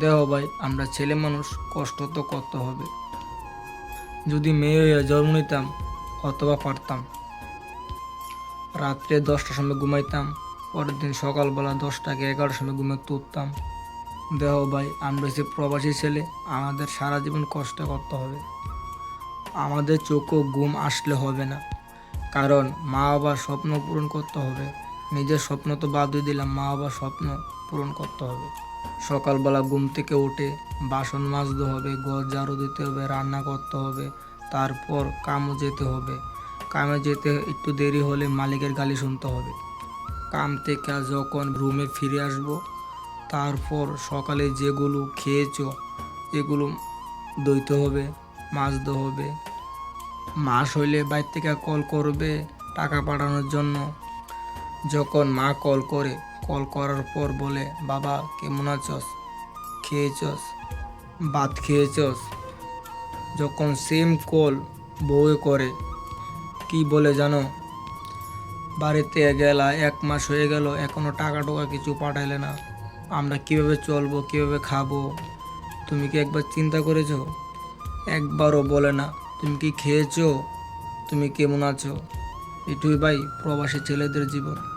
দেহ ভাই, আমরা ছেলে মানুষ, কষ্ট তো করতে হবে। যদি মেয়ে হয়ে জন্ম নিতাম, অথবা পারতাম। রাত্রে দশটার সময় ঘুমাইতাম, পরের দিন সকালবেলা দশটাকে এগারোটার সময় ঘুমে তুলতাম দেহ ভাই, আমরা যে প্রবাসী ছেলে, আমাদের সারা জীবন কষ্ট করতে হবে। আমাদের চোখও ঘুম আসলে হবে না, কারণ মা বাবার স্বপ্ন পূরণ করতে হবে। নিজের স্বপ্ন তো বাদ দিয়ে দিলাম, মা বাবার স্বপ্ন পূরণ করতে হবে। সকালবেলা ঘুম থেকে উঠে বাসন মাজতে হবে, ঘর ঝাড়ু দিতে হবে, রান্না করতে হবে, তারপর কামও যেতে হবে। কামে যেতে একটু দেরি হলে মালিকের গালি শুনতে হবে। কাম থেকে যখন রুমে ফিরে আসব, তারপর সকালে যেগুলো খেয়েছো, এগুলো দইতে হবে, মাজতে হবে। মাস হইলে বাইর থেকে কল করবে টাকা পাঠানোর জন্য। যখন মা কল করে, কল করার পর বলে, বাবা, কেমন আছস? খেয়েছস? ভাত খেয়েছস? যখন সেম কল বউয়ে করে, কি বলে জানো? বাড়িতে গেলা, এক মাস হয়ে গেল, এখনও টাকা টোকা কিছু পাঠাইলে না। আমরা কীভাবে চলবো, কীভাবে খাব? তুমি কি একবার চিন্তা করেছ? একবারও বলে না। তুমি কি খেয়েছো? তুমি কেমন আছো? এটুই ভাই, প্রবাসী ছেলেদের জীবন।